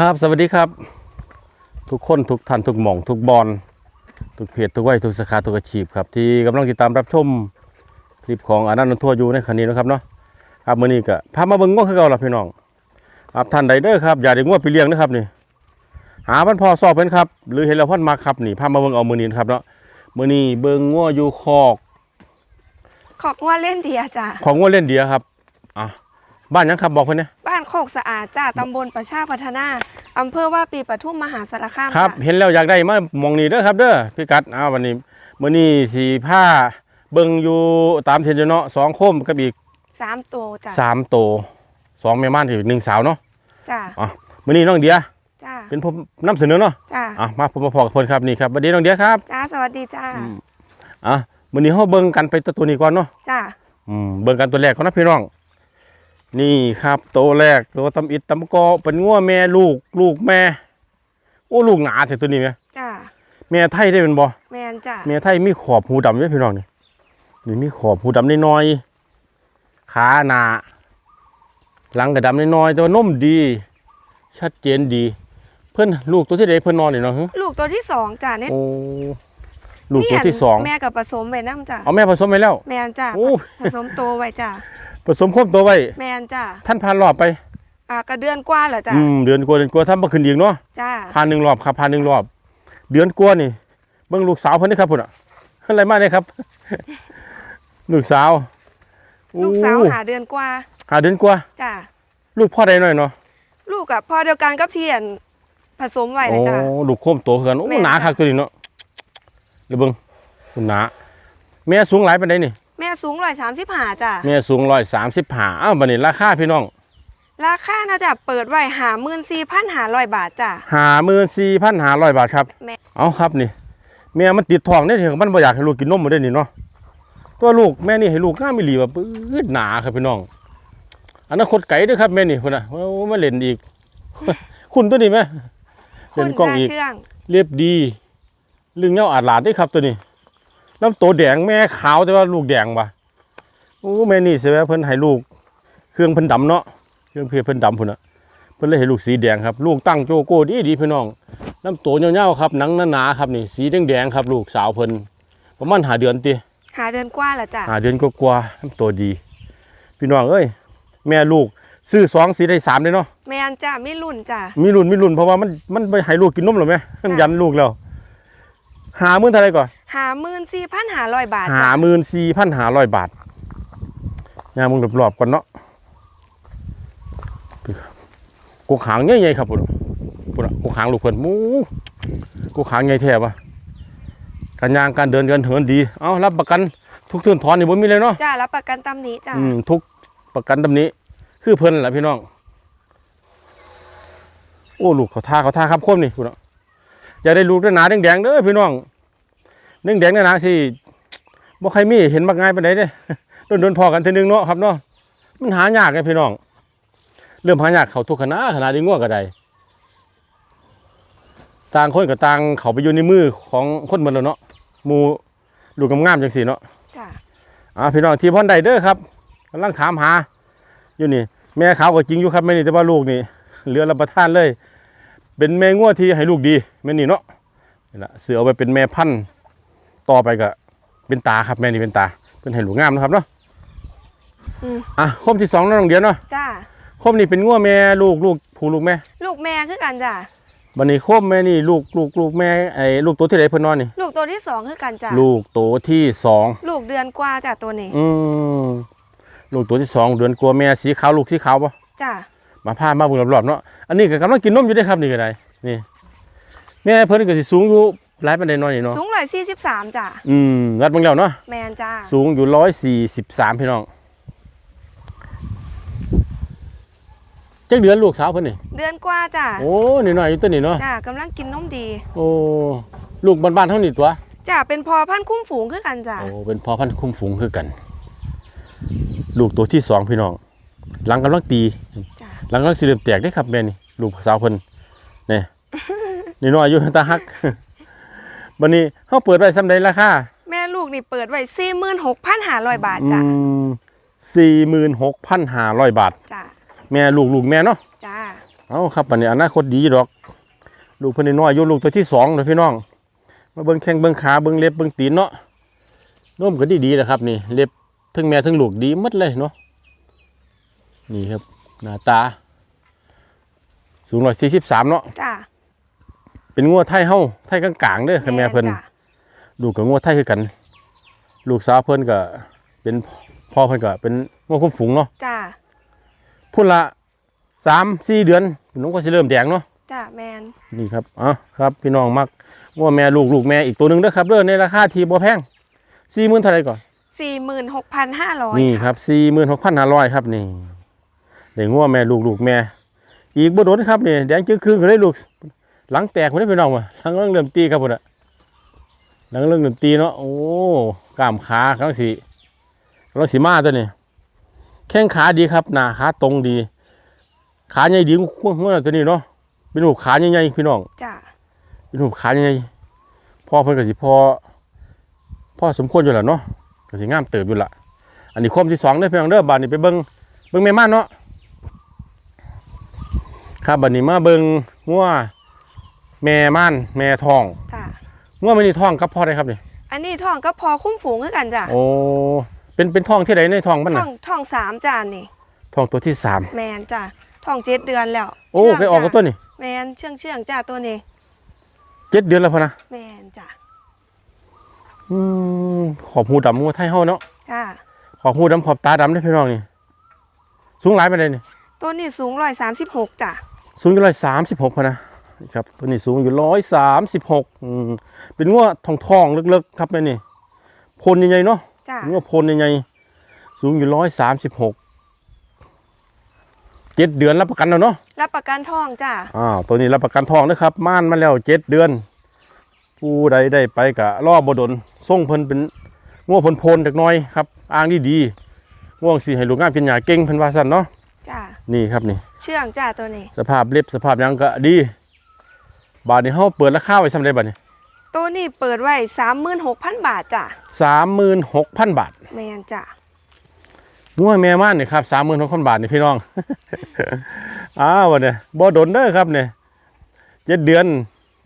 ครับสวัสดีครับ ทุกคนทุกท่านทุกหม่องทุกบอลทุกเพจทุกวัยทุกสาขาทุกอาชีพครับที่กำลังติดตามรับชมคลิปของอนันต์ทั่วอยู่ในคันนี้นะครับเนาะครับมื้อนี้ก็พามาเบิ่งง้อคือเก่าล่ะพี่น้องครับท่านใดเด้อครับอย่าได้ง้อไปเลี้ยงนะครับนี่หาพันพอสอบเพิ่นครับหรือเห็นแล้วเพิ่นมาครับนี่พามาเบิ่งเอามื้อนี้นะครับเนาะมื้อนี้เบิ่งง้ออยู่คอก ขอกว่าเล่นเดียจ้ะของง้อเล่นเดียครับอะ บ้านหยังครับบอกเพิ่นเนี่ยบ้านโคกสะอาดจ้ะตำบลประชาพัฒนาอำเภอว่าปีปทุมมหาสารคามครับจ้ะเห็นแล้วอยากได้มามองนี่เด้อครับเด้อพี่กัดอ้าววันนี้มื้อนี้สีผ้าเบิ่งอยู่ตามเทรนด์อยู่เนาะสองโคมกับอีกสามตัวจ้ะสามโตวสองแม่ม่านกับอีกหนึ่งสาวเนาะจ้ะอะมื้อนี้น้องเดียจ้ะเป็นผมนำเสนอเนาะจ้ะอะมาผมมาพอกับเพิ่นครับนี่ครับสวัสดีน้องเดียครับจ้าสวัสดีจ้าอะมื้อนี้เฮาเบิ่งกันไปตัวนี้ก่อนเนาะจ้ะอืมเบิ่งกันตัวแรกก่อนนะพี่น้อง นี่ครับตัวแรกตัวตำอิดตำกอเป็นงัวแม่ลูกลูกแม่ โอ้ลูกหนาแท้ตัวนี้แม่จ้ะแม่ไทยได้เป็นบ่แมนจ้ะเมียไทยมีขอบหูดำด้วยพี่น้องนี่นี่มีขอบหูดำน้อยๆขาหนาหลังกระดำน้อยๆแต่ว่านุ่มดี ชัดเจนดี เพื่อนลูกตัวที่ใดเพื่อนนอนนี่เนาะฮะลูกตัวที่สองจ้ะเนี่ยโอ้ลูกตัวที่สองแม่กับผสมไว้น้ำจ้ะเอาแม่ผสมไปแล้ว แมนจ้ะโอ้ผสมโตวไว้จ้ะ ผสมครบตัวไว้แมนจ้ะท่านพานรอบไปอ่ากระเดือนกว่าเหรอจ้ะอืมเดือนกว่าเดือนกว่าท่านบ่ขึ้นอีกเนาะจ้ะพานหนึ่งรอบครับพานหนึ่งรอบ เดือนกว่านี่เบิ่งลูกสาวเพิ่นนี่ครับพุ่นอะอะไรมาเนี่ยครับ ลูกสาวลูกสาวโอ้หาเดือนกว่าหาเดือนกว่าจ้ะลูกพ่อใดหน่อยเนาะลูกกับพ่อเดียวกันกับเทียนผสมไว้เลโอ้ยจ้ะลูกโคมโตคือกันโอ้แม่นหนาคักตัวนี้เนาะเดี๋ยวเบิ่งคุณหนาแม่สูงหลายปานใดนี่ แม่สูงร้อยสามสิบห้าจ้ะแม่สูง135อ้าวบัดนี้ราคาพี่น้องราคาน่าจะเปิดไว้หาหมื่นสี่พันหาร้อยบาทจ้ะ54,500บาทครับแม่เอาครับนี่แม่มันติดท้องได้ถึงมันบ่อยากให้ลูกกินนมบ่ได้นี่เนาะตัวลูกแม่นี่ให้ลูกงามอีหลีแบบปื๊ดหนาครับพี่น้องอนาคตไกลเด้อครับแม่นี่พุ่นน่ะโอ้มาเล่นอีก คุณตัวนี้แม่คุเล่ณนกล้องน่าอีกเชื่องเรียบดีลึงเงาอาดหลาดได้ครับตัวนี้ น้ำโตแดงแม่ขาวแต่ว่าลูกแดงว่ะโอ้แม่นี่ใช่ไหมเพิ่นให้ลูก เครื่องเพิ่นดำเนาะเครื่องเพเพิ่นดำพุ่นน่ะเพิ่นเลยให้ลูกสีแดงครับ ลูกตั้งโจโก้ดีดีพี่น้องน้ำโตเงาๆครับหนังหนาๆครับนี่สีแดงๆครับ ลูกสาวเพิ่นประมาณหาเดือนติหาเดือนกว่าแล้วจ้ะหาเดือนกว่าๆน้ำโตดี พี่น้องเอ้ยแม่ลูกซื้อสองสีได้สามเลยเนาะแมนจ้ะไม่รุ่นจ้ะมีรุ่นมีรุ่นเพราะว่ามันมันไปให้ลูกกินนมหรอไหมมันยันลูกแล้วหามื่นเท่าไหรก่อน หาหมื่นสี่พันหาร้อยบาทหาจ้ะหมื่นสี่พันหาร้อยบาทงานมึงรอบๆก่อนเนาะกูขางใหญ่ๆครับปุ่นปุ่นกูขางลูกเพิ่นหมูกูขางใหญ่แท้ปะการยางการเดินการเหินดี เอารับประกันทุกเทือนถอนนี่บ่มีเลยเนาะจ้ะรับประกันตำหนี้จ้ะอืมทุกประกันตำนี้ คือเพิ่นแหละพี่น้อง โอ้ลูกเขาท่าเขาท่าครับคมนี่พี่น้องอย่าได้ลูกด้วยหนาแดงๆเด้อพี่น้อง แดงๆหนาๆที่บ่ใครมีเห็นมักง่ายปานใดเด้โดนโดนๆพอกันทีนึงเนาะครับเนาะมันหายากไงพี่น้อง เริ่มหายากเขาทุกขนาดขนาดนี้ง่วงก็ได้ต่างคนกับต่างเขาไปอยู่ในมือของคนหมดแล้วเนาะหมูลูกงามๆจังซี่เนาะจ้ะอ่าพี่น้องที่พ่อนใดเด้อครับกำลังถามหา อยู่นี่ แม่ขาวก็จริงอยู่ครับแม่นี่แต่ว่าลูกนี่เหลือรับประทานเลย เป็นแม่งัวที่ให้ลูกดีแม่นี่เนาะนี่ละเสือเอาไปเป็นแม่พันธุ์ ต่อไปก็เป็นตาครับแม่นี่เป็นตาเป็นให้ลูกงามนะครับเนาะอืมอะคมที่สองน้องเดียวเนาะจ้ะคมนี่เป็นงัวแม่ลูกลูกผู้ลูกแม่ลูกแม่คือกันจ้ะบันนี้คมแม่นี่ลูกลูกลูกแม่ไอ้ลูกตัวที่ไหนเพิ่นนอนนี่ ลูกตัวที่สองคือกันจ้ะลูกตัวที่สองลูกเดือนกว่าจ้ะตัวนี้ อืมลูกตัวที่สองเดือนกลัวาแม่สีขาวลูกสีขาวปะจ้ะมาพามาบุญรอบๆเนาะอันนี้ก็กำลังกินนมอยู่ได้อครับนี่ก็ได้นี่แม่เพิ่นก็สิสูงอยู่ หลายปานใดน้อยนี่เนาะสูงร้อยสี่สิบสามจ้ะอืมรัดเบิ่งแล้วเนาะแมนจ้ะสูงอยู่ร้อยสี่สิบสามพี่น้องจักเดือนลูกสาวเพิ่นนี่เดือนกว่าจ้ะโอ้นี่น้อยอยู่ตัวนี้เนาะจ้ะกำลังกินนมดี โอ้ลูกบ้านๆเท่านี้ตัวจ้ะเป็นพอพันธุ์คุ้มฝูงคือกันจ้ะโอ้เป็นพ่อพันธุ์คุ้มฝูงคือกัน ลูกตัวที่สองพี่น้องหลังกำลังตีจ้ะหลังกำลังสิเริ่มแตกได้ครับแม่นี่ลูกสาวเพิ่นนี่นี่น้อยอยู่ตาฮัก บัดนี้เฮาเปิดไว้ซำใดราคาแม่ลูกนี่เปิดไว้สี่หมื่นหกพันหาร้อยบาทจ้ะสี่หมื่นหกพันห้าร้อยบาทจ้ะแม่ลูกลูกแม่เนาะจ้ะเอาครับอันนี้อนาคตดีดอก ลูกเพิ่นน้อยๆอยู่ลูกตัวที่สองเลยพี่น้อง มาเบิ่งแข้งเบิ่งขาเบิ่งเล็บเบิ่งตีนเนาะนมก็ดีๆนะครับนี่เล็บทั้งแม่ทั้งลูกดีหมดเลยเนาะนี่ครับหน้าตาสูงร้อยสี่สิบสามเนาะจ้า เป็นงัวไทยเฮาไทยกลางๆเด้อค่ะแม่เพิ่นจ้ะลูกกับงัวไทยคือกัน ลูกสาวเพิ่นก็เป็นพ่อเพิ่นก็เป็นงัวคุ้มฝูงเนาะจ้าพุ่นละสามสี่เดือนน้องก็สิเริ่มแดงเนาะจ้าแมนนี่ครับอะครับ พี่น้องมักงัวแม่ลูกลูกแม่อีกตัวหนึงเด้อครับเด้อในราคาที่บ่แพงสี่หมื่นเท่าไหร่ก่อนสี่หมื่นหกพันห้าร้อยนี่ครับสี่หมื่นหกพันห้าร้อยครับนี่เดี๋ยวงัวแม่ลูกลูกแม่ อีกบ่โดนครับนี่แดงจึ๊กครึ่งก็ได้ลูก หลังแตกคนได้พี่น้องว่ะหลังเริ่มเริ่มตีครับพุ่นอะหลังเริ่มเริ่มตีเนาะโอ้กล้ามขากำลังสีกำลังสีมาตัวนี้แข้งขาดีครับหน้าขาตรงดี ขาใหญ่ดีกว่าหัวตัวนี้เนาะเป็นหูขาใหญ่ๆพี่น้องจ้าเป็นหูขาใหญ่ๆพ่อเพิ่นก็สิพ่อพ่อสมควรอยู่แหละเนาะก็สิงามเติบอยู่ละอันนี้คมที่สองเด้อพี่น้องเด้อบานนี้ไปเบิ่งเบิ่งแม่ม่านเนาะครับบัดนี้มาเบิ่งงัว แม่ม่านแม่ทองจ้างัวไม่นี่ทองกับพ่อได้ครับนี่อันนี้ทองก็พอคุ้มฝูงคือกันจ้ะโอ้เป็นเป็นทองที่ใดในทองมันทน่ะองทองสามจ้านี่ทองตัวที่สามแมนจ้าทองเจ็ดเดือนแล้วโอ้ชื่งเคยออกกับจ้ะตัวนี่แมนเชื่องเชื่องจ้าตัวนี้ เจ็ดเดือนแล้วพอนะแมนจ้าอืมขอบหูดำงัวไทยเฮาเนาะจ้าขอบหูดำขอบตาดำได้อพี่น้องนี่สูงหลายไปเลยนี่ตัวนี้สูงร้อยสามสิบหกจ้าสูงอยู่ร้อยสามสิบหกพอนะ นี่ครับตัวนี้สูงอยู่ร้อยสามสิบหกเป็นงัวทองทองๆลึกๆครับแม่นี่พลใหญ่ๆเนาะจ้าเป็นงัวพลใหญ่ๆสูงอยู่ร้อยสามสิบหกเจ็ดเดือนรับประกันแล้วเนาะรับประกันทองจ้าอ้าวตัวนี้รับประกันทองนะครับ ม่านมาแล้วเจ็ดเดือน ผู้ใดได้ไปกะรอบบดนส่งเพิ่นเป็นงัวพลพลๆจักหน้อยครับอ้างดีดีๆง่วงสีให้ลูกงามกินหยาเก่งเพิ่นว่าซั่นเนาะจ้านี่ครับนี่ เชื่องจ้าตัวนี้ สภาพเล็บสภาพหยังก็ดี บาทนี้เฮาเปิดราคาไว้ซำใดบัดนี้ตัวนี้เปิดไว้สามหมื่นหกพันบาทจ้า36,000บาทแมนจ้างัวแม่ม่านนี่ครับ36,000บาทนี่พี่น้องอ้าวบัดนี้บ่ดนเด้อครับนี่เจ็ดเดือน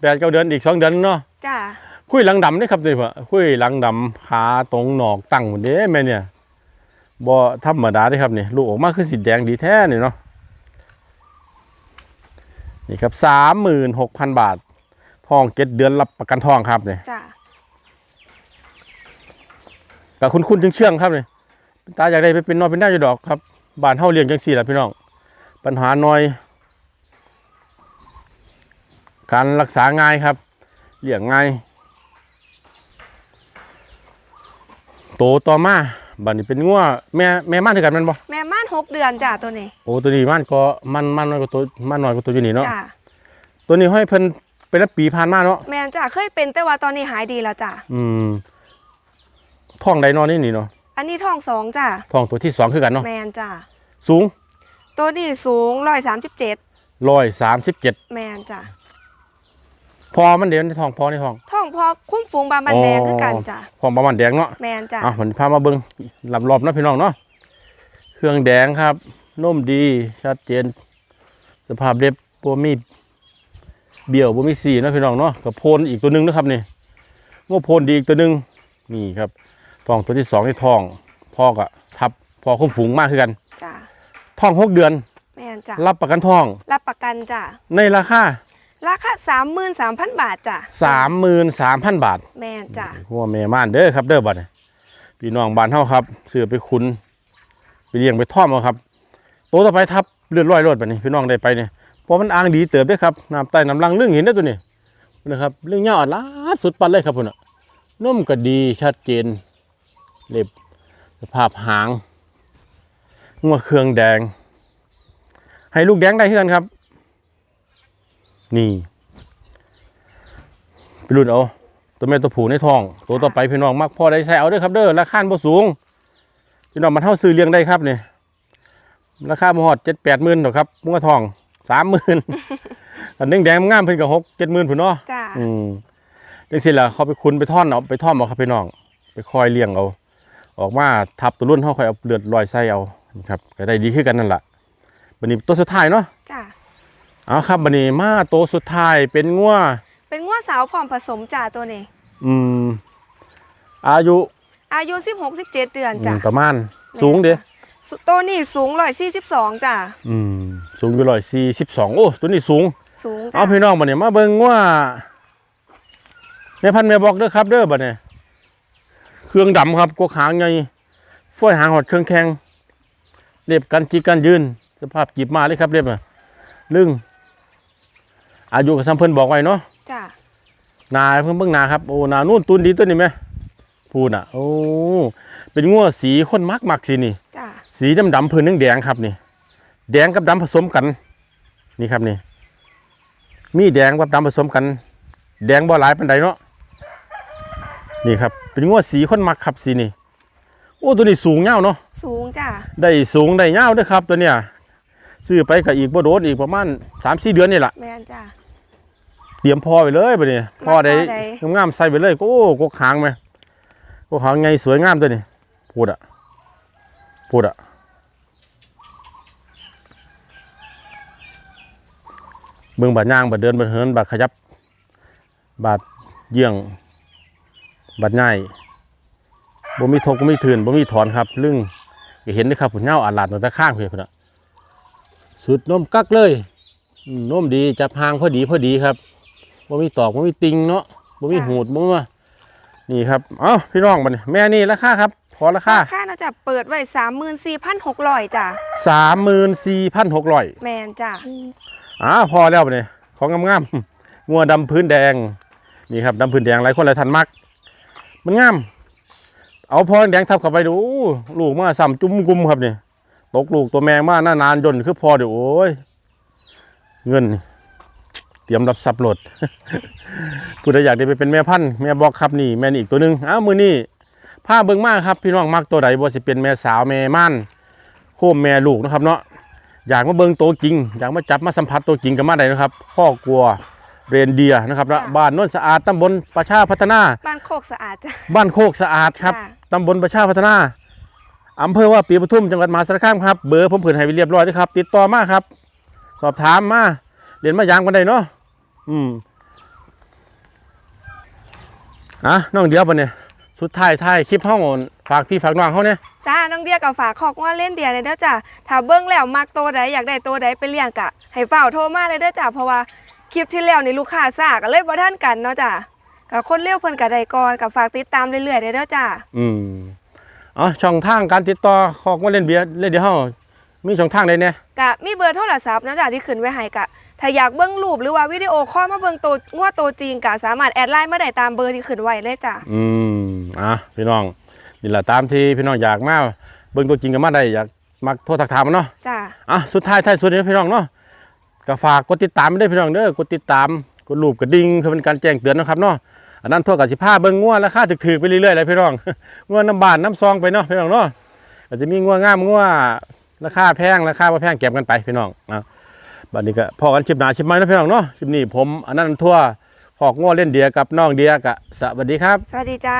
แปดเก้าเดือนอีกสองเดือนเนาะจ้าคุยหลังดำนี่ครับนี่พ่อคุยหลังดำขาตรงหนอกตั้งหมดเด้แม่เนี่ยบ่ธรรมดาเด้ครับนี่ลูกออกมาคือสีแดงดีแท้นี่เนาะ นี่ครับสามหมื่นหกพันบาททองเจ็ดเดือนรับประกันทองครับเนี่ยจ้ากับคุณคุณจึงเชื่องครับเนี่ยตาอยากได้ไปเป็นนอนเป็นได้อยู่ดอกครับบ้านเฮาเลี้ยงจังสี่แหละพี่น้อง ปัญหาน้อย การรักษาง่ายครับเลี้ยงง่ายโตต่อมา บัดนี้เป็นงัวแม่แม่ม่านด้วยกันแมันบ่แม่ม่านหกเดือนจ้าตัวนี้โอ้ตัวนี้ม่านก็มันมันน้อยกว่าตัวมันน้อยกว่าตัวอยู่นี่เนาะจ้าตัวนี้ให้เพิ่นเป็นปีผ่านมาเนาะแมนจ้าเคยเป็นแต่ว่าตอนนี้หายดีแล้วจ้าอืมท้องไดนอนนี่นี่เนาะอันนี้ทองสองจ้าท้องตัวที่สองคือกันเนาะแมนจ้าสูง ตัวนี้สูงร้อยสามสิบเจ็ดร้อยสามสิบเจ็ดแมนจ้า พอมันเดี๋ยวในท้องพอในท้องทองพอคุ้มฟูงบามันแดงคือกันจ้าพอประมาณแดงเนาะแมนจ้าอะผมพามาเบิ้งลำรอบๆเนาะพี่น้องเนาะเครื่องแดงครับนุ่มดีชัดเจน สภาพเรียบบ่มีเบี้ยวบ่มีสีเนาะพี่น้องเนาะกับโพนอีกตัวหนึงนะครับนี่งวโพนดีอีกตัวหนึงนี่ครับทองตัวที่สองที่ทองพ่อก็ทับพอคุ้มฝูงมากขึ้นกันจ้าทองหกเดือนแมนจ้ารับประกันทอง รับประกันจ้าในราคา ราคาสามหมื่นสามพันบาทจ้า33,000บาท แมนจ้าหัวแม่ม่านเด้อครับเด้อบัดนี้พี่น้องบ้านเฮาครับซื้อไปคุณไปเลี้ยงไปท่อมเอาครับโตต่อไปทับเลือดร้อยรถบัดนี้พี่น้องได้ไปเนี่ยเพราะมันอ่างดีเติบเด้อครับน้ำใต้น้ำลังเรื่องเห็นได้อตัวนี้นะครับเรื่องยาวอัดลาดสุดปันเลยครับพุ่นน่ะนุ่มก็ดีชัดเจนเล็บสภาพหางงัวเครื่องแดง ให้ลูกแดงได้เฮือนครับ นี่ไปรุ่นเอาตัวแม่ตัวผู้ในท้อง ตัวต่อไปพี่น้องมักพอได้ใช้เอาเด้อครับเด้อราคาบ่สูงพี่น้องมันเท่าซื้อเลี้ยงได้ครับนี่ราคาบ่ฮอดเจ็ดแปดหมื่นหรอกครับมึงก็ทองสามหมื่นอันแดงแดงๆงามเพิ่นก็หกเจ็ดหมื่นพุ่นเนาะจ้าอืมจังซี่ล่ะเขาไปคุณไปท่อนเอาไปท่อมเอาครับพี่น้อง ไปคอยเลี้ยงเอา ออกมาทับตัวรุ่นเฮาค่อยเอาเลือดลอยใส่เอานี่ครับก็ได้ดีขึ้นกันนั่นล่ะบัดนี้ตัวสุดท้ายเนาะจ้า เอาครับบันนี้มาโตวสุดท้ายเป็นงัวเป็นงัวสาวพร้อมผสมจ้าตัวนี้ อืม อายุ อายุ16 17เดือนอืจ้ะมประมาณ สูงเด้สุตัวนี้สูง142จ้ะอืม สูงอยู่ร้อยสี่สิบสองโอ้ตัวนี้สูง สูงจ้ะเอาพี่น้องบัดนี้มาเบิ่งว่าแม่พันธุ์แม่บอกเด้อครับเด้อบัดนี้เครื่องดำครับกวหางไงฝ้อยหางหอดเครื่องแข็งเรียบกันจีกันยืน สภาพจีบมาเลยครับเรียบอะลึง อายุกับซ้ำเพิ่นบอกไว้เนาะจ้ะนาเพิ่งเบิ่งนาครับโอ้นานู่นตุนดีตัวนี้ไหมพูดอะโอ้เป็นงัวสีข้นมักมักสีนี่จ้ะสีดำดำๆพื้นนึงแดงครับนี่ แดงกับดำผสมกัน นี่ครับนี่ มีแดงกับดำผสมกัน แดงบ่หลายปานใดเนาะนี่ครับ เป็นงัวสีคนมักครับสีนี่โอ้ตัวนี้สูงเงาวเนาะสูงจ้ะได้สูงได้เงาวเด้วยครับตัวเนี้ยซื้อไปกับอีกบ่โดดอีกประมาณ3 4เดือนนี่แหละแม่นจ้ะ เตรียมพอไปเลยบัดนี้พอได้พอได้งามๆใส่ไปเลยโอ้กกหางไหมกกหางไงสวยงามตัวนี้พูดอะพูดอะเบิ่งบาดย่างบาดเดินบาดเหินบาดขยับบาดเยี่ยงบาดง่ายบ่มีทกบ่มีถืนบ่มีถอนครับลึงก็เห็นเด้อครับผมเงาอาลาดตั้งแต่ข้างเพียพุ่นน่ะสุดนมกักเลยอืมนมดีจับหางพอดีพอดีครับ บ่มีตอกบ่มีติงเนาะบ่มีหูดบ่มานี่ครับเอ้าพี่น้องบัดนี้แม่นี่ราคาครับขอราคาราคาน่าจะเปิดไว้34,600จ้ะ34,600แม่นจ้ะอ่าพอแล้วบัดนี้ของงามๆงัวดำพื้นแดงนี่ครับดำพื้นแดงหลายคนหลายท่านมัก มันงาม เอาพอแดงทับเข้าไปดูลูกมาซ้ำจุ่มกุมครับนี่ตกลูกตัวแม่มาหน้านานยนต์คือพอเดี๋ยวโอ้ยเงินนี่ เตรียมรับทรัพย์โหลดผู้ใดอยากได้ไปเป็นแม่พันธุ์แม่บอกครับนี่แม่นี่อีกตัวหนึงอ้าวมือนี่ผ้าเบิ่งมากครับ พี่น้องมักตัวใดบ่สิเป็นแม่สาวแม่ม่านโคมแม่ลูกนะครับเนาะอยากมาเบิ่งตัวจริง อยากมาจับมาสัมผัสตัวจริงกันมาได้นะครับข้อกลัวเรนเดียร์นะครับเนาะบ้านโน้นสะอาดตำบลประชาพัฒนา บ้านโคกสะอาดจ้ะบ้านโคกสะอาดครับค่ะตำบลประชาพัฒนาอำเภอว่าปีปทุมจังหวัดมหาสารคามครับเบอร์ผมเผื่อให้ไว้เรียบร้อยด้วยครับ ติดต่อมาครับ สอบถามมาเรียนมายางกันได้เนาะ อืมอะน้องเดียวปะเนี่ยสุดท้ายท้ายคลิปห้องฝากพี่ฝากน้องเขาเนี่ยจ้าน้องเดียกับฝากขอกว่าเล่นเดียเลยเด้อจ้ะถ้าเบิ้งแล้วมักตัวใดอยากได้ตัวใดไปเลี้ยงกะ ให้เฝ้าโทรมาเลยเด้อจ้ะเพราะว่าคลิปที่แล้วนี่ลูกค้าซาก็เลยบ่ทันกันเนาะจ้ะกับคนเลี้ยวเพิ่นกับใดก่อนกับฝากติดตามเรื่อยๆเด้อจ้ะอืมอ๋อช่องทางการติดต่อขอกมาเล่นเบียร์เล่นเดียวเฮามีช่องทางใดเนี่ยกะมีเบอร์โทรศัพท์นะจ้ะที่ขึ้นไว้ให้กะ ถ้าอยากเบิ้งรูปหรือว่าวิดีโอคอลมาเบิ้งตัวงัวตัวจริงกะสามารถแอดไลน์มาได้ตามเบอร์ที่ขึ้นไว้เลยจ้ะอืมอะพี่น้องนี่แหละตามที่พี่น้องอยากมาเบิ่งตัวจริงกันมาได้อยากมักโทรทักทามมาเนาะจ้ะอะสุดท้ายท้ายสุดนี้พี่น้องเนาะก็ฝากกดติดตามไม่ได้วยพี่น้องเด้อกดติดตามกดรูปกระดิ่งคือเป็นการแจ้งเตือนนะครับเนาะอันนั้นทั่วกับสิผ้าเบิ่งงัวราคาถึกๆไปเรื่อยๆเลยพี่น้องงัวน้ำบานน้ำซองไปเนาะพี่น้องเนาะอาจจะมีงัวงามงัวราคาแพงราคาบ่แพงเก็บกันไปพี่น้องนะ บัดนี้ก็พอกันชิบหนาคลิปใหม่นะพี่น้องเนาะชิบนี้ผมอันนั้นทั่วขอกง้อเล่นเดียกับน้องเดียกะสวัสดีครับ สวัสดีจ้า